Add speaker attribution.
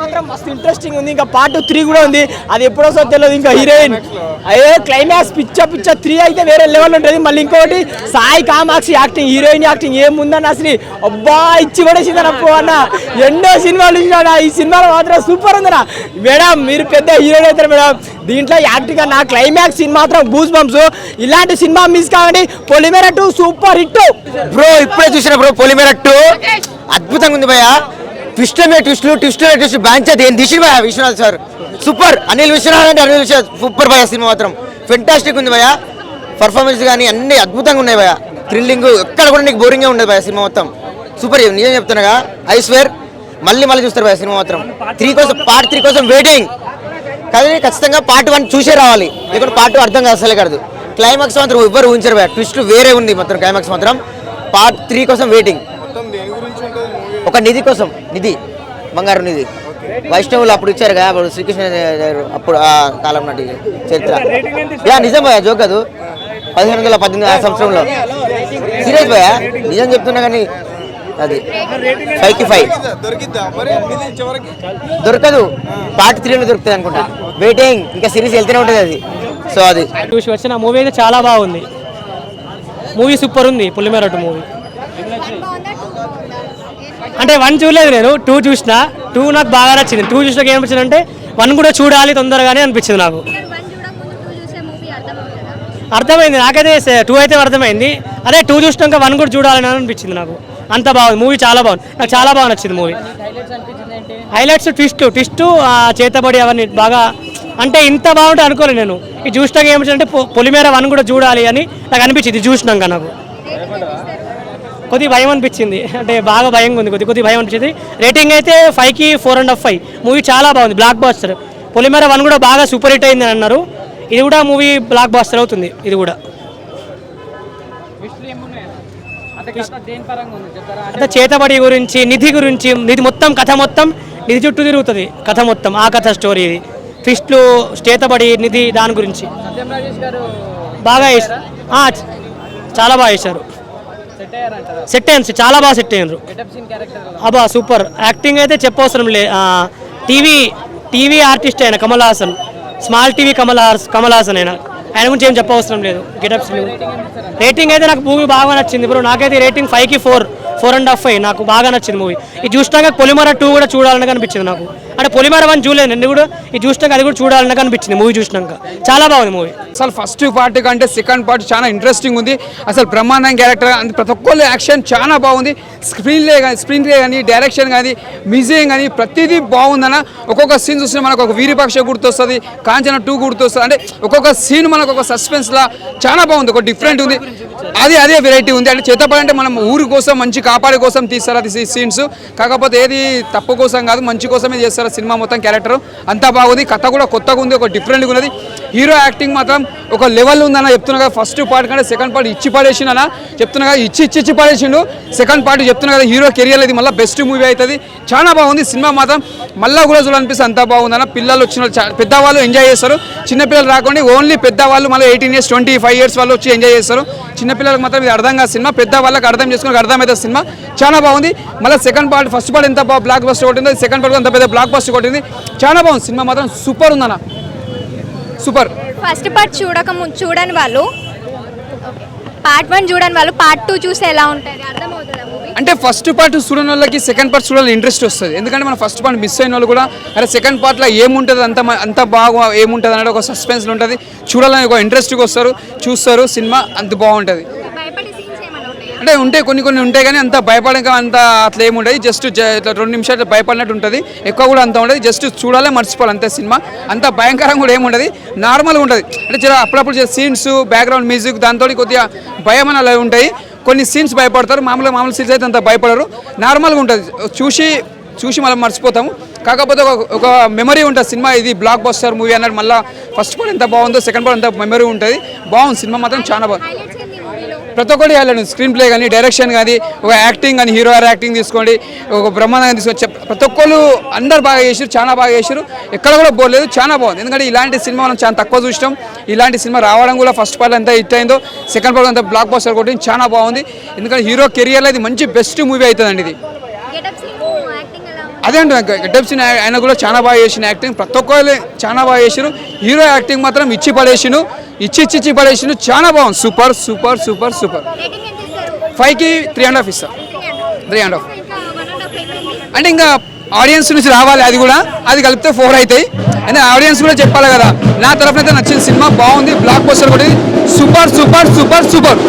Speaker 1: మాత్రం మస్తు ఇంట్రెస్టింగ్ ఉంది. ఇంకా పార్ట్ త్రీ కూడా ఉంది. అది ఎప్పుడో వస్తుందో తెలియదు. ఇంకా హీరోయిన్. అదే క్లైమాక్స్ పిచ్చ పిచ్చ త్రీ అయితే వేరే లెవెల్ ఉంటుంది. మళ్ళీ ఇంకోటి Sai Kamakshi acting heroine acting ఏముందన్న అసలు అబ్బా ఇచ్చి పడేసింది అప్పు అన్న. ఎన్నో సినిమాలు చూసినా ఈ సినిమాలో మాత్రం సూపర్ ఉందన్న మేడం మీరు పెద్ద హీరోయిన్ అవుతారు మేడం. దీంట్లో యాక్టింగ్ నా క్లైమాక్స్ సీన్ మాత్రం బూస్ బంప్స్ ఇలాంటి సినిమా మిస్ కావండి Polimera two super hit
Speaker 2: bro ఇప్పుడే చూసిన బ్రో పొలిమేర టూ అద్భుతంగా ఉంది భయ ట్విస్ట్ మీద ట్విస్ట్లు ట్విస్ట్ మీద ట్విస్ట్ బ్యాంక్ ఏం దిశ భయ విశ్వనాథ్ సార్? సూపర్. అనిల్ విశ్వనాథ్ అంటే అనిల్ విశ్వనాథ్ సూపర్ భయ సినిమా మాత్రం. ఫెంటాస్టిక్ ఉంది భయ పర్ఫార్మెన్స్ కానీ అన్ని అద్భుతంగా ఉన్నాయి భయ థ్రిల్లింగ్ ఎక్కడ కూడా నీకు బోరింగ్గా ఉండదు భయ సినిమా మొత్తం. సూపర్ నిజం చెప్తున్నాగా ఐస్ వేర్ మళ్ళీ మళ్ళీ చూస్తారు భయ సినిమా మాత్రం. త్రీ కోసం పార్ట్ త్రీ కోసం వెయిటింగ్ కానీ ఖచ్చితంగా పార్ట్ వన్ చూసే రావాలి. లేకుంటే పార్ట్ టూ అర్థం కాదు అసలే కాదు. క్లైమాక్స్ మాత్రం ఎవ్వరు ఊహించరు భయ ట్విస్ట్ వేరే ఉంది మాత్రం క్లైమాక్స్ మాత్రం. పార్ట్ త్రీ కోసం వెయిటింగ్ ఒక నిధి కోసం నిధి బంగారు నిధి. వైష్ణవులు అప్పుడు ఇచ్చారు కదా అప్పుడు శ్రీకృష్ణ అప్పుడు ఆ కాలం నాటి చరిత్ర. యా నిజం భయ జోక్ కాదు. పదిహేను వందల పద్దెనిమిది ఆ సంవత్సరంలో. సీరియస్ భయ నిజం చెప్తున్నా కానీ అది. ఫైవ్. కి ఫైవ్ దొరకదు. పార్ట్ త్రీలో దొరుకుతుంది అనుకుంటా. వెయిటింగ్ ఇంకా సిరీస్ వెళ్తూనే ఉంటుంది అది. సో అది.
Speaker 1: చూసి వచ్చిన మూవీ అయితే చాలా బాగుంది. మూవీ సూపర్ ఉంది పులిమేర టూ మూవీ అంటే వన్ చూడలేదు నేను టూ చూసిన. టూ నాకు బాగా నచ్చింది. టూ చూసినాక ఏమనిపించింది అంటే వన్ కూడా చూడాలి తొందరగానే అనిపించింది నాకు. అర్థమైంది నాకైతే టూ అయితే అర్థమైంది. అదే టూ చూసినాక వన్ కూడా చూడాలని అనిపించింది నాకు. అంత బాగుంది. మూవీ చాలా బాగుంది. నాకు చాలా బాగా నచ్చింది మూవీ హైలైట్స్ ట్విస్ట్ ట్విస్ట్ చేతబడి అవన్నీ బాగా అంటే ఇంత బాగుంటే అనుకోలేదు నేను. ఇది చూసినాక ఏమిటంటే పొలిమేర వన్ కూడా చూడాలి అని నాకు అనిపించింది. చూసినాక నాకు. కొద్ది భయం అనిపించింది. అంటే బాగా భయంగా ఉంది. కొద్ది కొద్ది భయం అనిపించింది. రేటింగ్ అయితే ఫైవ్కి four and half five movie చాలా బాగుంది. బ్లాక్ బాస్టర్ పొలిమేర వన్ కూడా బాగా సూపర్ హిట్ అయింది అని అన్నారు. ఇది కూడా మూవీ బ్లాక్ బాస్టర్ అవుతుంది. ఇది కూడా. అంటే చేతబడి గురించి నిధి గురించి నిధి మొత్తం కథ మొత్తం నిధి చుట్టూ తిరుగుతుంది. కథ మొత్తం ఆ కథ స్టోరీ ఇది. ట్విస్ట్లు చేతబడి నిధి దాని గురించి. బాగా చాలా బాగా వేశారు సెట్ అయ్యారు చాలా బాగా సెట్ అయ్యారు. అబ్బా సూపర్. యాక్టింగ్ అయితే చెప్పవసరం లే. టీవీ టీవీ ఆర్టిస్ట్ ఆయన కమల్ హాసన్ స్మాల్ టీవీ కమల్ హాస్ కమల్ హాసన్ ఆయన ఆయన గురించి ఏం చెప్పవసరం లేదు. గెటప్స్ రేటింగ్ అయితే నాకు మూవీ బాగా నచ్చింది బ్రో నాకైతే రేటింగ్ ఫైవ్కి four four and half five నాకు బాగా నచ్చింది మూవీ ఇది చూసినాక పొలిమర టూ కూడా చూడాలని అనిపించింది నాకు. అంటే పొలిమార వన్ చూడలేదు నేను కూడా ఇది చూసినాక అది కూడా చూడాలని అనిపించింది మూవీ చూసినాక. చాలా బాగుంది మూవీ.
Speaker 3: అసలు ఫస్ట్ పార్ట్ కంటే సెకండ్ పార్ట్ చాలా ఇంట్రెస్టింగ్ ఉంది. అసలు బ్రహ్మాండం క్యారెక్టర్ ప్రతి ఒక్కళ్ళు యాక్షన్ చాలా బాగుంది. స్క్రీన్లే కానీ స్క్రీన్ ప్లే కానీ డైరెక్షన్ కానీ మ్యూజియం కానీ ప్రతిదీ బాగుందన్న ఒక్కొక్క సీన్ చూస్తే మనకు ఒక వీరపక్ష గుర్తొస్తుంది కాంచన టూ గుర్తొస్తుంది. అంటే ఒక్కొక్క సీన్ మనకు ఒక సస్పెన్స్ లా చాలా బాగుంది ఒక డిఫరెంట్ ఉంది. అది అదే వెరైటీ ఉంది. అంటే చేతపడి అంటే మనం ఊరి కోసం మంచి కాపాడే కోసం తీస్తారు అది సీన్స్ కాకపోతే ఏది తప్పు కోసం కాదు మంచి కోసమే చేస్తారు సినిమా మొత్తం క్యారెక్టర్ అంతా బాగుంది. కథ కూడా కొత్తగా ఉంది ఒక డిఫరెంట్గా ఉన్నది. హీరో యాక్టింగ్ మాత్రం ఒక లెవెల్ ఉందన్న చెప్తున్నా కదా. ఫస్ట్ పార్ట్ కంటే సెకండ్ పార్ట్ ఇచ్చి పడేసిండన్న చెప్తున్నా కదా ఇచ్చి ఇచ్చి ఇచ్చి పడేసిండు. సెకండ్ పార్ట్ చెప్తున్నా కదా హీరో కెరియర్ ఇది మళ్ళీ బెస్ట్ మూవీ అవుతుంది. చాలా బాగుంది సినిమా మాత్రం మళ్ళా కూడా చూడాలనిపిస్తే అంతా బాగుందన్న. పిల్లలు వచ్చిన పెద్దవాళ్ళు ఎంజాయ్ చేస్తారు. చిన్నపిల్లలు రాకుండా ఓన్లీ పెద్దవాళ్ళు మళ్ళీ eighteen years twenty five years వాళ్ళు వచ్చి ఎంజాయ్ చేస్తారు. చిన్నపిల్లలకు మాత్రం ఇది అర్థం కాదు సినిమా. పెద్ద వాళ్ళకి అర్థం చేసుకుని అర్థమవుతుంది సినిమా. చాలా బాగుంది. మళ్ళీ సెకండ్ పార్ట్ ఫస్ట్ పార్ట్ ఎంత బ్లాక్ బస్టర్ కొట్టింది సెకండ్ పార్ట్ అంత పెద్ద బ్లాక్ బస్టర్ కొట్టింది. చాలా బాగుంది. సినిమా మాత్రం సూపర్ ఉందన్న. సూపర్.
Speaker 4: ఫస్ట్ పార్ట్ చూడక చూడని వాళ్ళు పార్ట్ వన్ చూడని వాళ్ళు పార్ట్ టూ చూస్తే ఎలా ఉంటుంది అర్థమవుతుందా మూవీ
Speaker 3: అంటే ఫస్ట్ పార్ట్ చూడని వాళ్ళకి సెకండ్ పార్ట్ చూడాలని ఇంట్రెస్ట్ వస్తుంది. ఎందుకంటే మన ఫస్ట్ పార్ట్ మిస్ అయిన వాళ్ళు కూడా అరే సెకండ్ పార్ట్లో ఏముంటుంది అంత అంత బాగా ఏముంటుంది అనేది ఒక సస్పెన్స్ ఉంటుంది. చూడాలని ఒక ఇంట్రెస్ట్గా వస్తారు చూస్తారు సినిమా అంత బాగుంటుంది
Speaker 4: భయపడే సీన్స్ ఏమైనా ఉంటాయా
Speaker 3: అంటే ఉంటాయి కొన్ని కొన్ని ఉంటాయి కానీ అంత భయపడక అంత అట్లా ఏముండదు జస్ట్ ఇట్లా రెండు నిమిషాలు భయపడినట్టు ఉంటుంది. ఎక్కువ కూడా అంత ఉండదు. జస్ట్ చూడాలి మర్చిపోవాలి అంతే సినిమా. అంత భయంకరంగా కూడా ఏముండదు నార్మల్గా ఉంటుంది. అంటే చాలా అప్పుడప్పుడు సీన్స్ బ్యాక్గ్రౌండ్ మ్యూజిక్ దాంతో కొద్దిగా భయం అని అలా ఉంటాయి. కొన్ని సీన్స్ భయపడతారు. మామూలుగా మామూలు సీన్స్ అయితే అంత భయపడరు. నార్మల్గా ఉంటుంది. చూసి చూసి మనం మర్చిపోతాము. కాకపోతే ఒక ఒక మెమరీ ఉంటుంది సినిమా ఇది బ్లాక్ బస్టర్ మూవీ అన్నట్టు మళ్ళీ ఫస్ట్ పార్ట్ ఎంత బాగుందో సెకండ్ పార్ట్ ఎంత మెమరీ ఉంటుంది. బాగుంది. సినిమా మాత్రం చాలా బాగుంది. ప్రతి ఒక్కటి వెళ్ళండి స్క్రీన్ ప్లే కానీ డైరెక్షన్ కానీ ఒక యాక్టింగ్ కానీ హీరో యాక్టింగ్ తీసుకోండి ఒక బ్రహ్మాండంగా తీసుకోండి ప్రతి ఒక్కరు అందరు బాగా చేసారు చాలా బాగా చేసారు ఎక్కడ కూడా పోలేదు చాలా బాగుంది. ఎందుకంటే ఇలాంటి సినిమా మనం చాలా తక్కువ చూసినాం. ఇలాంటి సినిమా రావడం కూడా ఫస్ట్ పార్ట్ ఎంత హిట్ అయిందో సెకండ్ పార్ట్ అంతా బ్లాక్ బస్టర్ కొట్టింది చాలా బాగుంది. ఎందుకంటే హీరో కెరియర్లో ఇది మంచి బెస్ట్ మూవీ అవుతుందండి ఇది. అదే అంటే గెటప్ సీన్ ఆయన కూడా చాలా బాగా చేసిన యాక్టింగ్ ప్రతి ఒక్కరు చాలా బాగా చేసిరు హీరో యాక్టింగ్ మాత్రం ఇచ్చి పడేసిను ఇచ్చి ఇచ్చి ఇచ్చి పడేసిను చాలా బాగుంది. Super super super super. ఫైవ్కి త్రీ అండ్ హాఫ్ ఇస్తా. త్రీ అండ్ హాఫ్ అంటే ఇంకా ఆడియన్స్ నుంచి రావాలి అది కూడా. అది కలిపితే ఫోర్ అవుతాయి అంటే ఆడియన్స్ కూడా చెప్పాలి కదా. నా తరఫున అయితే నచ్చిన సినిమా బాగుంది. బ్లాక్ పోస్టర్ కూడా సూపర్ సూపర్ సూపర్ సూపర్.